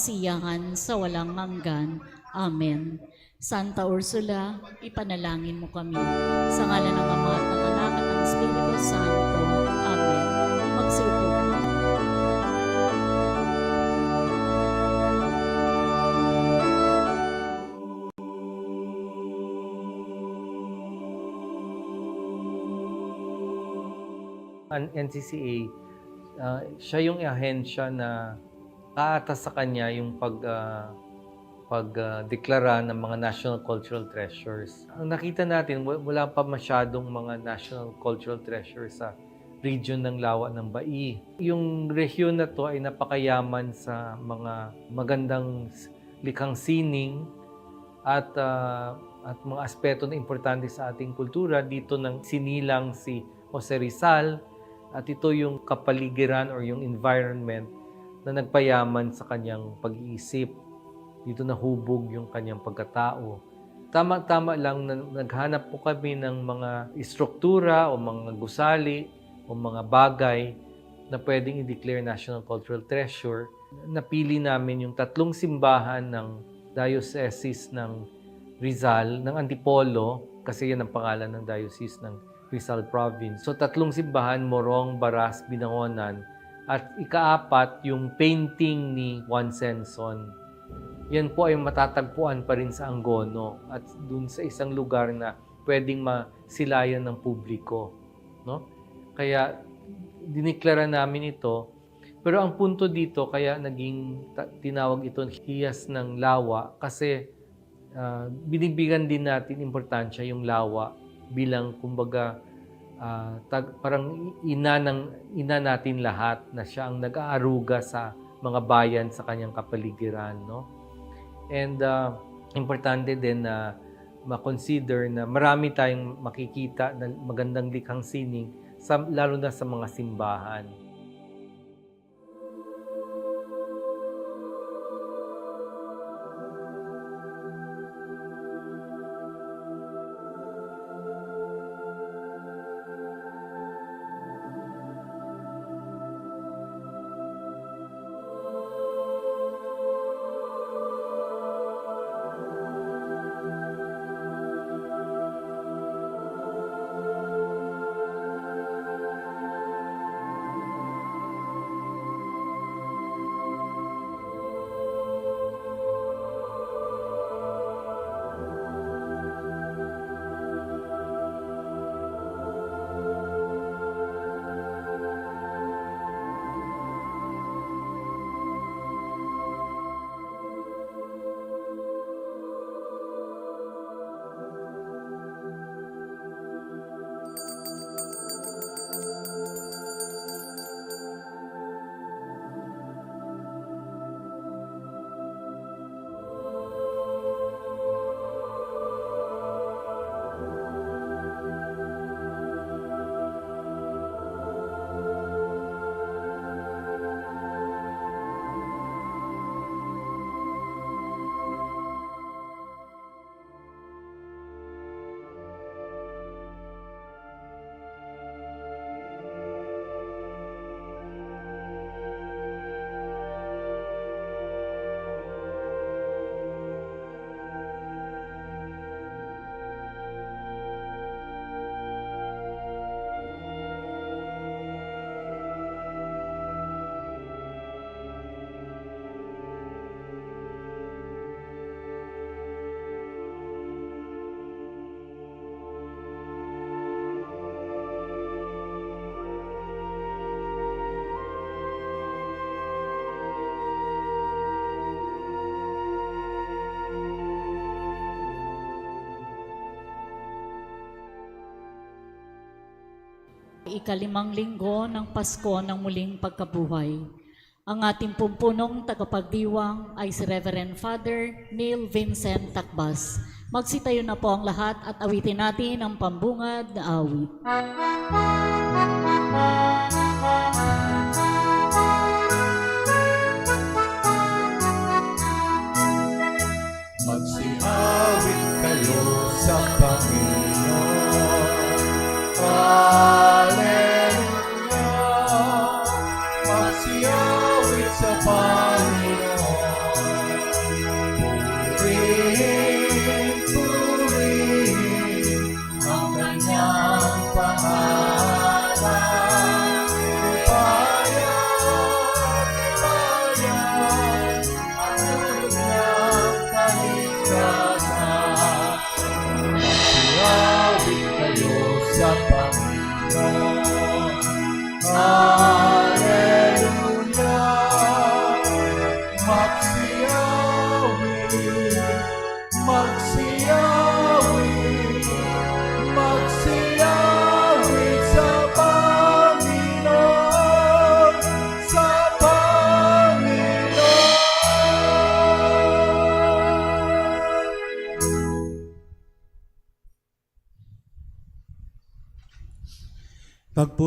masiyahan sa walang hanggan. Amen. Santa Ursula, ipanalangin mo kami. Sa ngala ng Ama at ng Anak at ng Espiritu Santo. Amen. Magsuko. ang NCCA, ah, siya yung ahensya na kaatas sa kanya yung pag ah, pagdeklara ng mga national cultural treasures. Ang nakita natin, wa- wala pa masyadong mga national cultural treasures sa region ng Lawa ng Bai. Yung rehiyon na to ay napakayaman sa mga magandang likhang sining at ah, at mga aspeto na importante sa ating kultura dito ng sinilang si Jose Rizal at ito yung kapaligiran or yung environment na nagpayaman sa kanyang pag-iisip. Dito nahubog yung kanyang pagkatao. Tama-tama lang na naghanap po kami ng mga istruktura o mga gusali o mga bagay na pwedeng i-declare National Cultural Treasure. Napili namin yung tatlong simbahan ng Diocese ng Rizal, ng Antipolo, kasi yan ang pangalan ng diocese ng Rizal Province. So tatlong simbahan, Morong, Baras, Binangonan, at ikaapat yung painting ni Juan Senson. Yan po ay matatagpuan pa rin sa Angono at dun sa isang lugar na pwedeng masilayan ng publiko. No? Kaya diniklara namin ito. Pero ang punto dito, kaya naging tinawag ito hiyas ng lawa kasi ah, binibigyan din natin importansya yung lawa bilang kumbaga ah, tag, parang ina ng ina natin lahat na siya ang nag-aaruga sa mga bayan sa kanyang kapaligiran no? And ah, importante din na ma-consider na marami tayong makikita na magandang likhang sining sa, lalo na sa mga simbahan Ikalimang linggo ng Pasko ng muling pagkabuhay. Ang ating pumpunong tagapagdiwang ay si Reverend Father Neil Vincent Takbas. Magsitayo na po ang lahat at awitin natin ang pambungad na awit.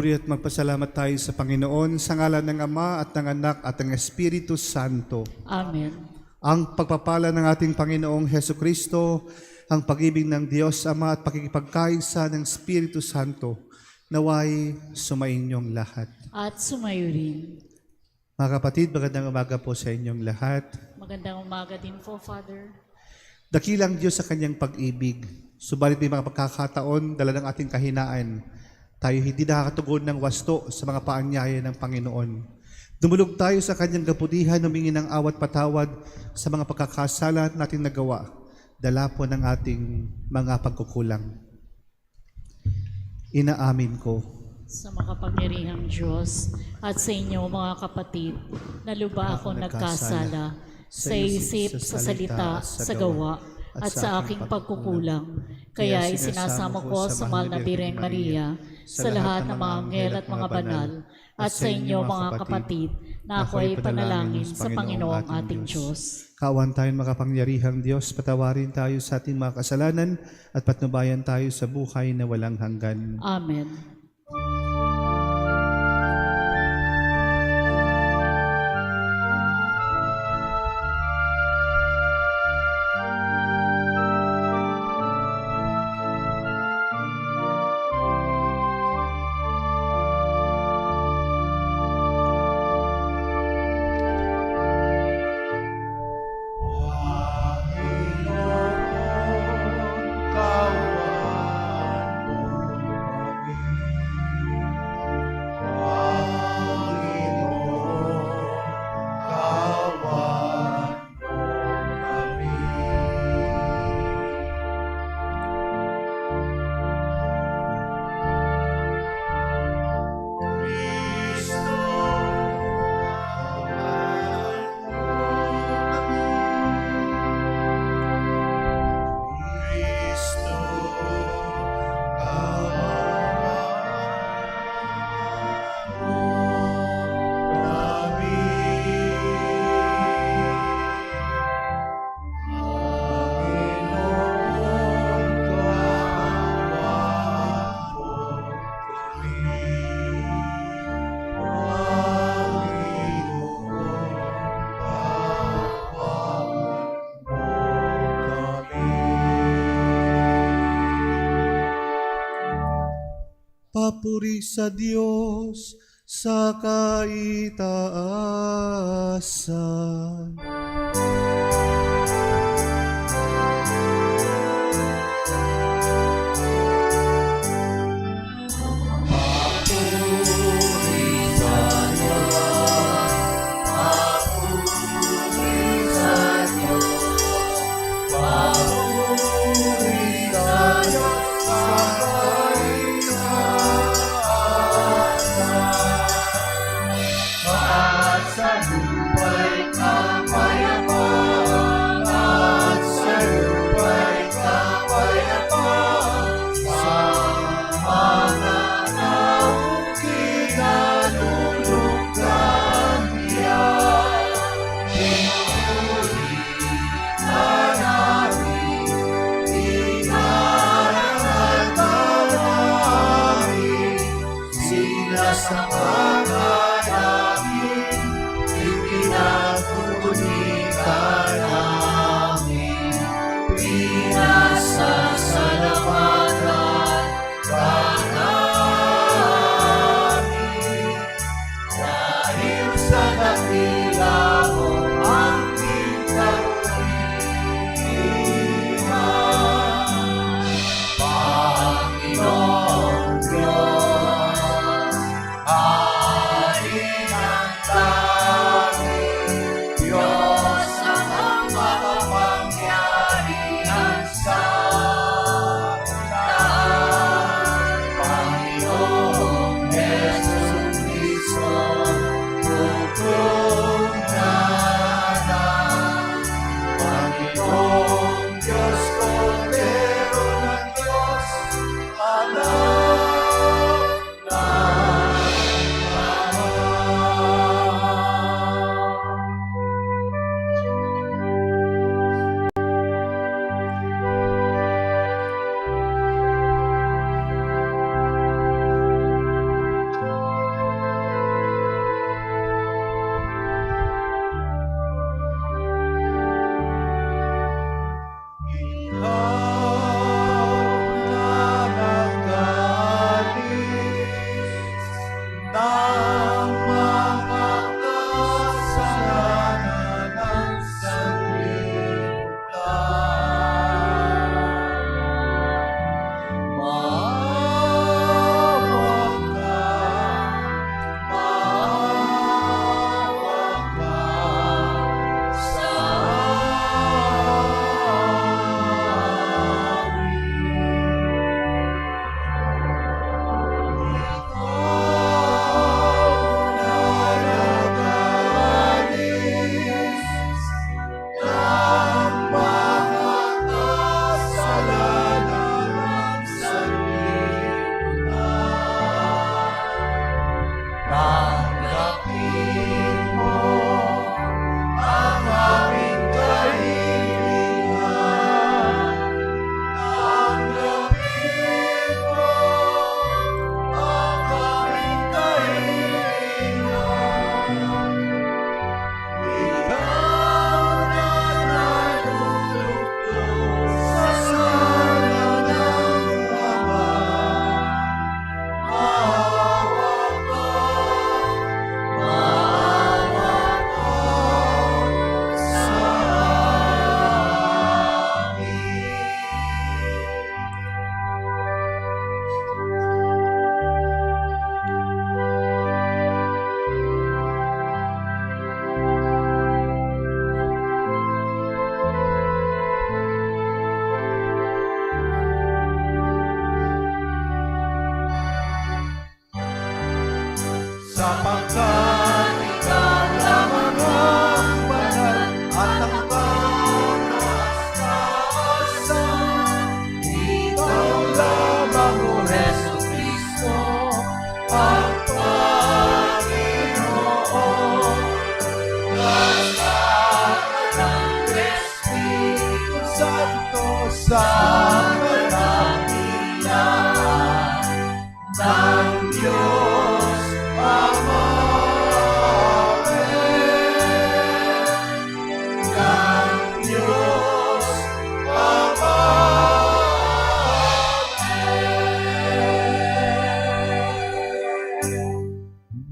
Pagpuri at magpasalamat tayo sa Panginoon sa ngalan ng Ama at ng Anak at ng Espiritu Santo. Amen. Ang pagpapala ng ating Panginoong Heso Kristo, ang pag-ibig ng Diyos Ama at pakikipagkaisa ng Espiritu Santo, naway sumainyong lahat. At sumayo rin. Mga kapatid, magandang umaga po sa inyong lahat. Magandang umaga din po, Father. Dakilang Diyos sa kanyang pag-ibig. Subalit may mga pagkakataon, dala ng ating kahinaan, tayo hindi nakakatugon ng wasto sa mga paanyaya ng Panginoon. Dumulog tayo sa kanyang kapudihan, humingi ng awat patawad sa mga pagkakasala natin nagawa. Dala po ng ating mga pagkukulang. Inaamin ko Sa makapangyarihang Diyos at sa inyo mga kapatid, na luba ako nagkasala sa isip, sa salita, sa gawa, at sa aking pagkukulang. Kaya isinasamo ko sa mahal na Bireng Maria, sa lahat ng mga anghel at mga banal, at sa inyo mga kapatid, na ako ay panalangin sa Panginoong ating Diyos. Kawan tayong makapangyarihang Diyos, patawarin tayo sa ating mga kasalanan at patnubayan tayo sa buhay na walang hanggan. Amen. Papuri sa Diyos sa kaitaasan.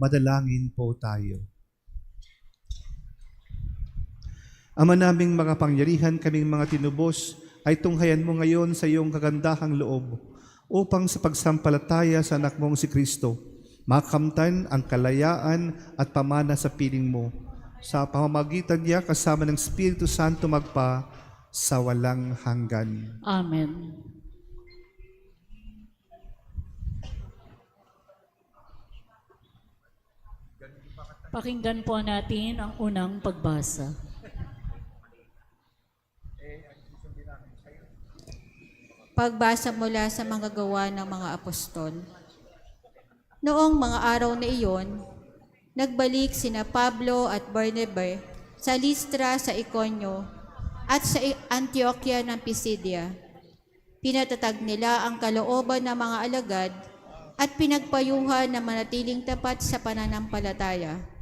Madalangin po tayo. Ama naming mga pangyarihan, kaming mga tinubos, ay tunghayan mo ngayon sa iyong kagandahang loob upang sa pagsampalataya sa anak mong si Kristo, makamtan ang kalayaan at pamana sa piling mo. Sa pamamagitan niya kasama ng Espiritu Santo magpa sa walang hanggan. Amen. Pakinggan po natin ang unang pagbasa. Pagbasa mula sa mga gawa ng mga apostol. Noong mga araw na iyon, nagbalik sina Pablo at Barnabe sa Listra sa Iconio at sa Antioquia ng Pisidia. Pinatatag nila ang kalooban ng mga alagad at pinagpayuhan na manatiling tapat sa pananampalataya.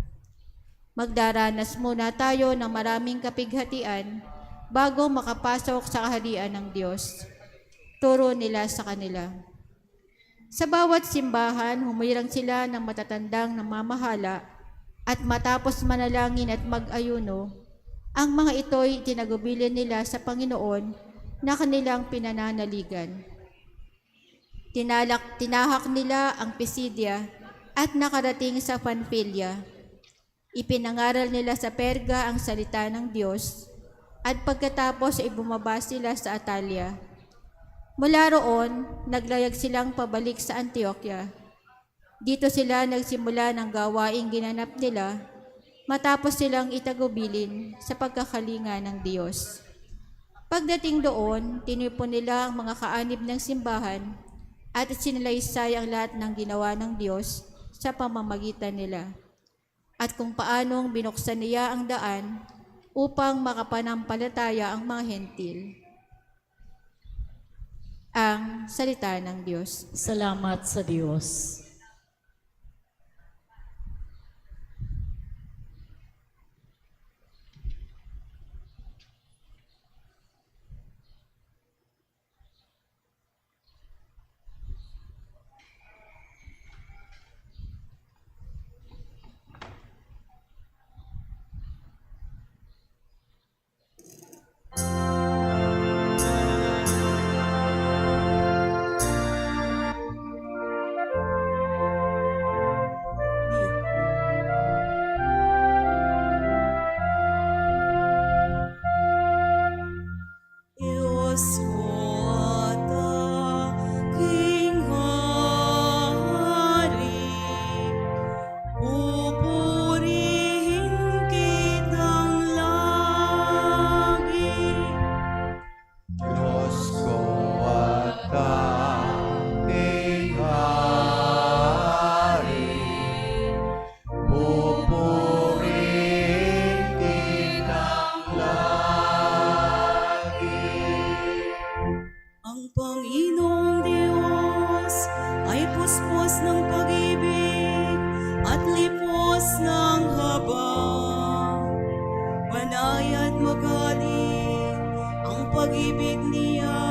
Magdaranas muna tayo ng maraming kapighatian bago makapasok sa kaharian ng Diyos turo nila sa kanila. Sa bawat simbahan, humirang sila ng matatandang namamahala at matapos manalangin at mag-ayuno, ang mga ito'y tinagubilin nila sa Panginoon na kanilang pinananaligan. Tinalak, tinahak nila ang Pisidia at nakarating sa Panfilia. Ipinangaral nila sa Perga ang salita ng Diyos at pagkatapos ay bumaba sila sa Atalia. Mula roon, naglayag silang pabalik sa Antioquia. Dito sila nagsimula ng gawaing ginanap nila matapos silang itagubilin sa pagkakalinga ng Diyos. Pagdating doon, tinipon nila ang mga kaanib ng simbahan at sinalaysay ang lahat ng ginawa ng Diyos sa pamamagitan nila at kung paanong binuksan niya ang daan upang makapanampalataya ang mga hentil ang salita ng Diyos. Salamat sa Diyos. At magaling ang pag-ibig niya'y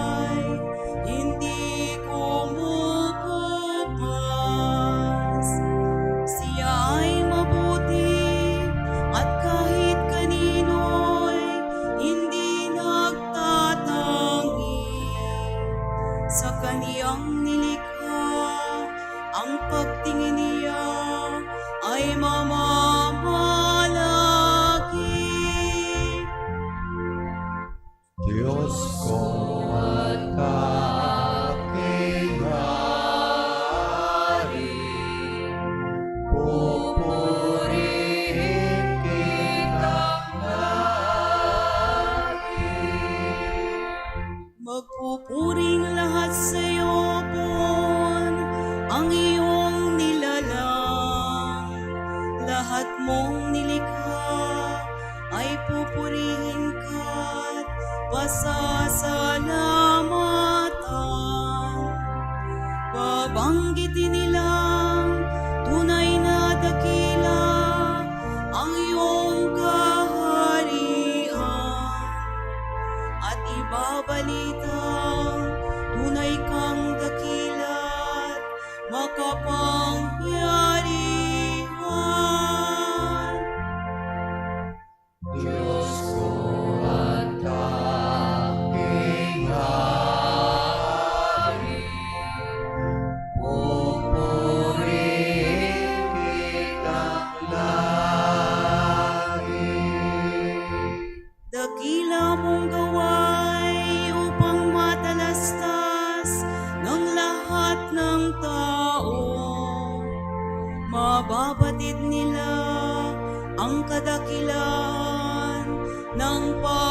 ng paghahari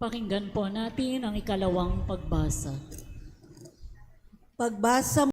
Pakinggan po natin ang ikalawang pagbasa. Pagbasa